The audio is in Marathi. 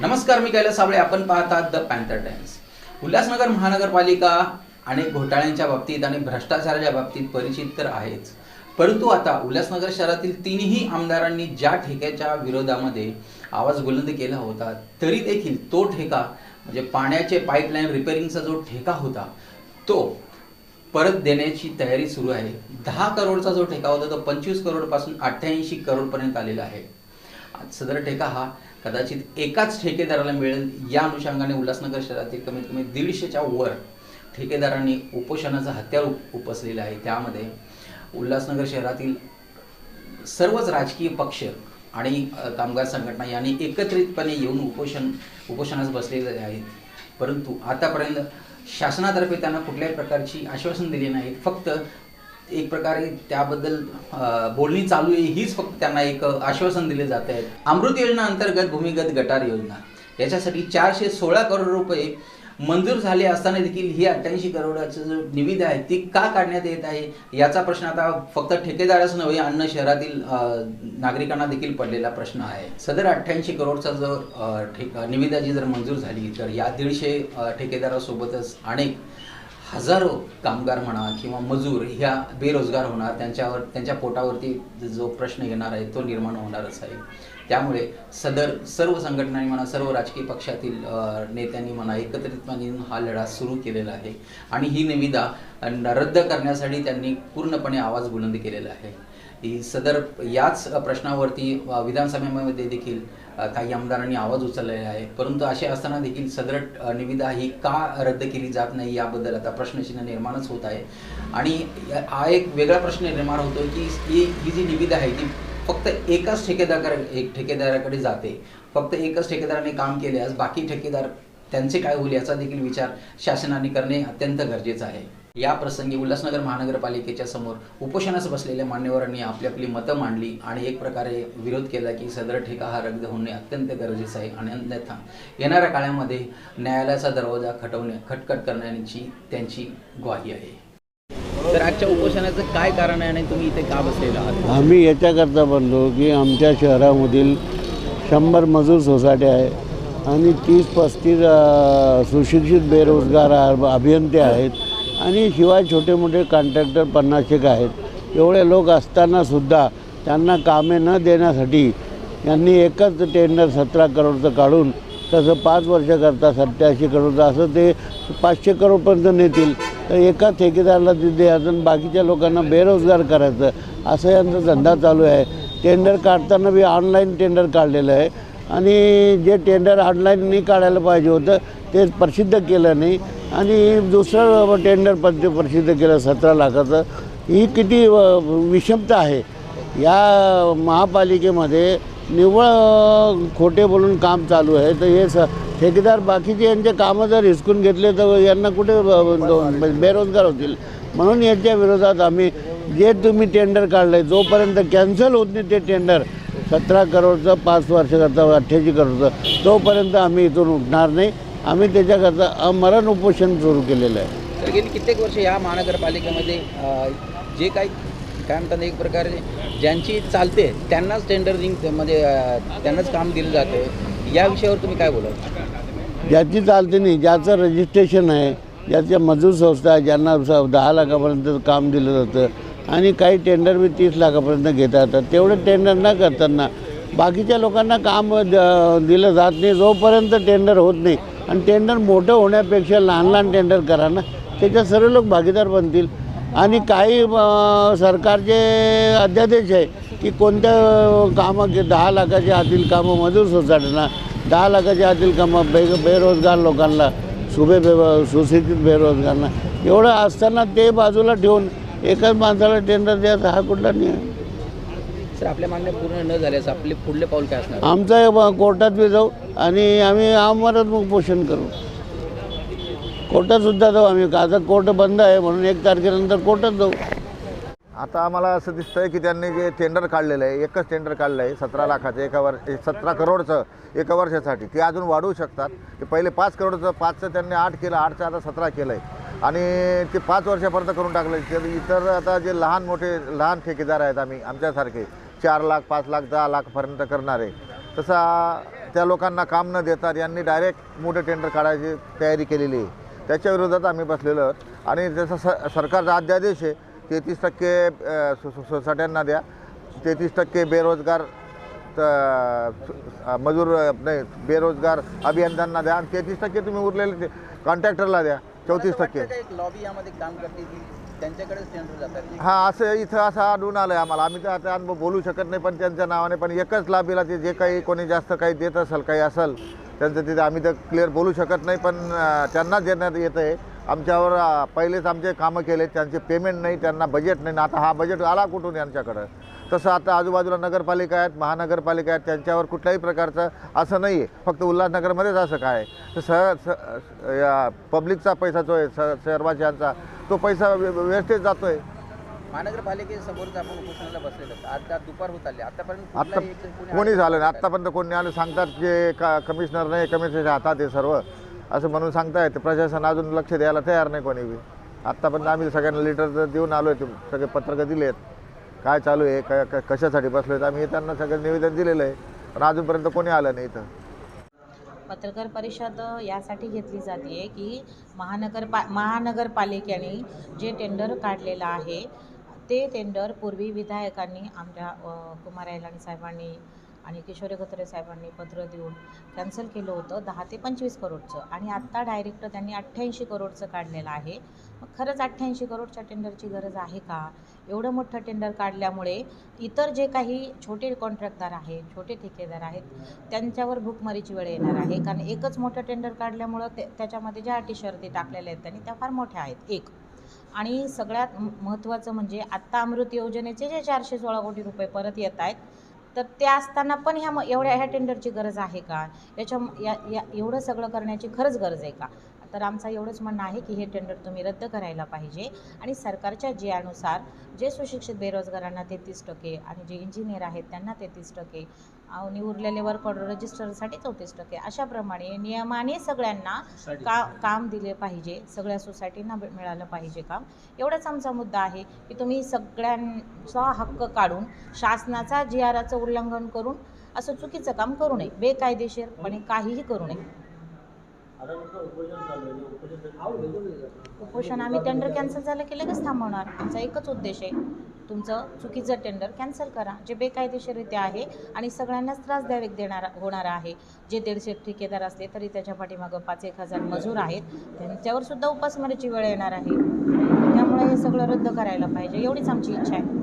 नमस्कार मी कैलास साबळे. आपण पाहतात द पॅन्थर टाइम्स उल्हासनगर महानगरपालिका अनेक घोटाळ्यांच्या बाबतीत आणि भ्रष्टाचाराच्या बाबतीत परिचित तर आहेच. परंतु आता उल्हासनगर शहरातील तीनही आमदारांनी ज्या ठेक्याच्या विरोधामध्ये आवाज बुलंद केला होता तरी देखील तो ठेका म्हणजे पाण्याचे पाईपलाईन रिपेअरिंगचा जो ठेका होता तो परत देण्याची तयारी सुरू आहे. दहा करोडचा जो ठेका होता तो पंचवीस करोडपासून अठ्ठ्याऐंशी करोडपर्यंत आलेला आहे. सदर ठेका हा कदाचित एकाच ठेकेदाराला मिळेल. या अनुषंगाने उल्हासनगर शहरातील कमीत कमी दीडशेच्या वर ठेकेदारांनी उपोषणाचं हत्यार उप उपसलेलं आहे. त्यामध्ये उल्हासनगर शहरातील सर्वच राजकीय पक्ष आणि कामगार संघटना यांनी एकत्रितपणे येऊन उपोषण उपोषणास बसलेले आहेत. परंतु आतापर्यंत शासनातर्फे त्यांना कुठल्याही प्रकारची आश्वासन दिली नाहीत. फक्त एक प्रकारे त्याबद्दल बोलणी चालू आहे. हीच फक्त त्यांना एक आश्वासन दिले जात आहे. अमृत योजना अंतर्गत भूमिगत गटार योजना. याच्यासाठी चारशे सोळा करोड रुपये मंजूर झाले असताना देखील ही अठ्ठ्याऐंशी करोडाचं जो निविदा आहे ती का काढण्यात येत आहे? याचा प्रश्न आता फक्त ठेकेदारच नव्हे अन्न शहरातील नागरिकांना देखील पडलेला प्रश्न आहे. सदर अठ्ठ्याऐंशी करोडचा जर ठेक निविदा जी जर मंजूर झाली तर या दीडशे ठेकेदारासोबतच अनेक हजारो कामगार म्हणा किंवा मजूर ह्या बेरोजगार होणार त्यांच्यावर त्यांच्या पोटावरती जो प्रश्न येणार आहे तो निर्माण होणारच आहे. त्यामुळे सदर सर्व संघटनांनी म्हणा सर्व राजकीय पक्षातील नेत्यांनी म्हणा एकत्रितपणे येऊन हा लढा सुरू केलेला आहे. आणि ही निविदा रद्द करण्यासाठी त्यांनी पूर्णपणे आवाज बुलंद केलेला आहे. ही सदर याच प्रश्नावरती विधानसभेमध्ये देखील काही आमदारांनी आवाज उचललेला आहे. परंतु असे असताना देखील सदर निविदा ही का रद्द केली जात नाही याबद्दल आता प्रश्नचिन्ह निर्माणच होत आहे. आणि हा एक वेगळा प्रश्न निर्माण होतो की ही ही जी निविदा आहे ती फक्त एकाच ठेकेदार एक ठेकेदाराकडे जाते. फक्त एकच ठेकेदाराने काम केल्यास बाकी ठेकेदार त्यांचे काय होईल याचा देखील विचार शासनाने करणे अत्यंत गरजेचं आहे. या प्रसंगी उल्हासनगर महानगरपालिकेच्या समोर उपोषणास बसलेल्या मान्यवरांनी आपली आपली मतं मांडली आणि एक प्रकारे विरोध केला की सदर ठेका हा रद्द होणे अत्यंत गरजेचं आहे आणि अन्यथा येणाऱ्या काळामध्ये न्यायालयाचा दरवाजा खटवणे खटखट करण्याची त्यांची ग्वाही आहे. तर आजच्या उपोषणाचं काय कारण आहे आणि तुम्ही इथे का बसलेला आहात? आम्ही याच्याकरता बनलो की आमच्या शहरामधील शंभर मजूर सोसायटी आहे आणि तीस पस्तीस सुशिक्षित बेरोजगार अभियंते आहेत. आणि शिवाय छोटे मोठे कॉन्ट्रॅक्टर पन्नासेक आहेत. एवढे लोक असतानासुद्धा त्यांना कामे न देण्यासाठी यांनी एकच टेंडर सतरा करोडचं काढून तसं पाच वर्षाकरता सत्याऐंशी करोडचं असं ते पाचशे करोडपर्यंत नेतील. तर एका ठेकेदाराला तिथे अजून बाकीच्या लोकांना बेरोजगार करायचं असं यांचा धंदा चालू आहे. टेंडर काढताना बी ऑनलाईन टेंडर काढलेलं आहे. आणि जे टेंडर ऑनलाईन नाही काढायला पाहिजे होतं ते प्रसिद्ध केलं नाही. आणि दुसरं टेंडर पद्य प्रसिद्ध केलं सतरा लाखाचं. ही किती विषमता आहे. या महापालिकेमध्ये निव्वळ खोटे बोलून काम चालू आहे. तर हे स ठेकेदार बाकीचे यांचे कामं जर हिसकून घेतले तर यांना कुठे बेरोजगार होतील? म्हणून याच्या विरोधात आम्ही जे तुम्ही टेंडर काढलं आहे जोपर्यंत कॅन्सल होत नाही ते टेंडर सतरा करोडचं पाच वर्षाचं अठ्ठ्याऐंशी करोडचं तोपर्यंत आम्ही इथून उठणार नाही. आम्ही त्याच्याकरता अमरण उपोषण सुरू केलेलं आहे. तर गेली कित्येक वर्ष या महानगरपालिकेमध्ये अ, जे काही काय म्हणतात एक प्रकारे ज्यांची चालते त्यांनाच टेंडरिंग म्हणजे अ, त्यांनाच काम दिलं जातं या विषयावर तुम्ही काय बोलाल? ज्याची चालते नाही ज्याचं रजिस्ट्रेशन आहे ज्याच्या मजूर संस्था आहे ज्यांना स- दहा लाखापर्यंत काम दिलं जातं आणि काही टेंडर बी तीस लाखापर्यंत घेता येतात तेवढं टेंडर न करताना बाकीच्या लोकांना काम द- दिलं जात नाही जोपर्यंत टेंडर होत नाही. आणि टेंडर मोठं होण्यापेक्षा लहान लहान टेंडर करा ना. त्याच्यात सर्व लोक भागीदार बनतील. आणि काही सरकारचे अध्यादेश आहे की कोणत्या कामं की दहा लाखाच्या आतील कामं मजूर सोसायटीना दहा लाखाच्या आतील कामं बे बेरोजगार लोकांना सुबे बे सुशिक्षित बेरोजगारांना. एवढं असताना ते बाजूला ठेवून एकाच माणसाला टेंडर द्यायचा हा कुठला नियम? सर आपल्या मागण्या पूर्ण न झाल्यास आपले पुढले पाऊल काय असणार? आमचं कोर्टात बी जाऊ आणि आम्ही आमरच उपोषण करू. कोर्टातसुद्धा जाऊ आम्ही. आता कोर्ट बंद आहे म्हणून एक तारखेनंतर कोर्टात जाऊ. आता आम्हाला असं दिसतंय की त्यांनी जे टेंडर काढलेलं आहे एकच टेंडर काढलं आहे सतरा लाखाचं एका वर्ष सतरा करोडचं एका वर्षासाठी. ते अजून वाढवू शकतात. ते पहिले पाच करोडचं पाचचं त्यांनी आठ केलं आठचं आता सतरा केलं आहे आणि ते पाच वर्षापर्यंत करून टाकलं तर इतर आता जे लहान मोठे लहान ठेकेदार आहेत आम्ही आमच्यासारखे चार लाख पाच लाख दहा लाखपर्यंत करणारे. तसा त्या लोकांना काम न देतात यांनी डायरेक्ट मोठे टेंडर काढायची तयारी केलेली आहे. त्याच्या विरोधात आम्ही बसलेलो आहोत. आणि जसं स सरकारचा अध्यादेश आहे तेहतीस टक्के सोसायट्यांना द्या. तेहतीस टक्के बेरोजगार मजूर नाही बेरोजगार अभियंत्यांना द्या. आणि तेहतीस टक्के तुम्ही उरलेले कॉन्ट्रॅक्टरला द्या. चौतीस टक्के. लॉबी यामध्ये काम करते त्यांच्याकडेच टेंडर जातात. हा असं इथं असं आढळून आलं आहे आम्हाला. आम्ही तर आता अनुभव बोलू शकत नाही पण त्यांच्या नावाने पण एकच लाभीला ते जे काही कोणी जास्त काही देत असेल काही असेल त्यांचं तिथे आम्ही तर क्लिअर बोलू शकत नाही पण त्यांनाच देण्यात येतं आहे आमच्यावर पहिलेच आमचे कामं केले त्यांचे पेमेंट नाही त्यांना बजेट नाही. आता हा बजेट आला कुठून यांच्याकडं? तसं आता आजूबाजूला नगरपालिका आहेत महानगरपालिका आहेत त्यांच्यावर कुठल्याही प्रकारचं असं नाही आहे फक्त उल्हासनगरमध्येच असं काय आहे. तर स स- या पब्लिकचा पैसा जो आहे स सर्वांचा तो पैसा वेस्टेज जातो आहे महानगरपालिकेसमोरच आपण उपोषणाला बसलेलो आहोत. आता दुपार होत आली. आतापर्यंत आत्ता कोणी झालं नाही. आत्तापर्यंत कोणी आलं सांगतात की का कमिशनर नाही कमिशनरच्या हातात आहे सर्व. असं म्हणून सांगतायत. प्रशासन अजून लक्ष द्यायला तयार नाही कोणी बी. आत्तापर्यंत आम्ही सगळ्यांना लिटर देऊन आलो आहे सगळे पत्रकं दिलेत. काय चालू आहे? काय क- कशासाठी बसलो आहेत आम्ही त्यांना सगळं निवेदन दिलेलं आहे. पण अजूनपर्यंत कोणी आलं नाही इथं. पत्रकार परिषद यासाठी घेतली जाते की महानगर महानगरपालिकेने जे टेंडर काढलेलं आहे ते टेंडर पूर्वी विधायकांनी आमच्या कुमार साहेबांनी आणि किशोरी कत्रे साहेबांनी पत्र देऊन कॅन्सल केलं होतं. दहा ते पंचवीस करोडचं. आणि आत्ता डायरेक्ट त्यांनी अठ्ठ्याऐंशी करोडचं काढलेलं आहे. मग खरंच अठ्ठ्याऐंशी करोडच्या टेंडरची गरज आहे का? एवढं मोठं टेंडर काढल्यामुळे इतर जे काही छोटे कॉन्ट्रॅक्टदार आहेत छोटे ठेकेदार आहेत त्यांच्यावर भूकमारीची वेळ येणार आहे. कारण एकच मोठं टेंडर काढल्यामुळं ते त्याच्यामध्ये ज्या अटी शर्ती टाकलेल्या आहेत त्यांनी त्या फार मोठ्या आहेत. एक. आणि सगळ्यात महत्त्वाचं म्हणजे आत्ता अमृत योजनेचे जे चारशे सोळा कोटी रुपये परत येत आहेत तर ते असताना पण ह्या मग एवढ्या ह्या टेंडरची गरज आहे का? याच्या या या एवढं सगळं करण्याची खरंच गरज आहे का? तर आमचं एवढंच म्हणणं आहे की हे टेंडर तुम्ही रद्द करायला पाहिजे. आणि सरकारच्या जियानुसार जे सुशिक्षित बेरोजगारांना तेहतीस टक्के आणि जे इंजिनियर आहेत त्यांना तेहतीस टक्के आणि उरलेले वर्क ऑर्डर रजिस्टरसाठी चौतीस टक्के अशाप्रमाणे नियमाने सगळ्यांना का काम दिले पाहिजे सगळ्या सोसायटींना मिळालं पाहिजे काम. एवढाच आमचा मुद्दा आहे की तुम्ही सगळ्यांचा हक्क काढून शासनाचा जी आराचं उल्लंघन करून असं चुकीचं काम करू नये. बेकायदेशीरपणे काहीही करू नये. उपोषण आम्ही टेंडर कॅन्सल झालं की लगेच थांबवणार. आमचा एकच उद्देश आहे. तुमचं चुकीचं टेंडर कॅन्सल करा. जे बेकायदेशीररित्या आहे आणि सगळ्यांनाच त्रास द्यावे देणार होणार आहे. जे दीडशे ठेकेदार असले तरी त्याच्या पाठीमागं पाच एक हजार मजूर आहेत. त्यांच्यावर सुद्धा उपासमारीची वेळ येणार आहे. त्यामुळे हे सगळं रद्द करायला पाहिजे. एवढीच आमची इच्छा आहे.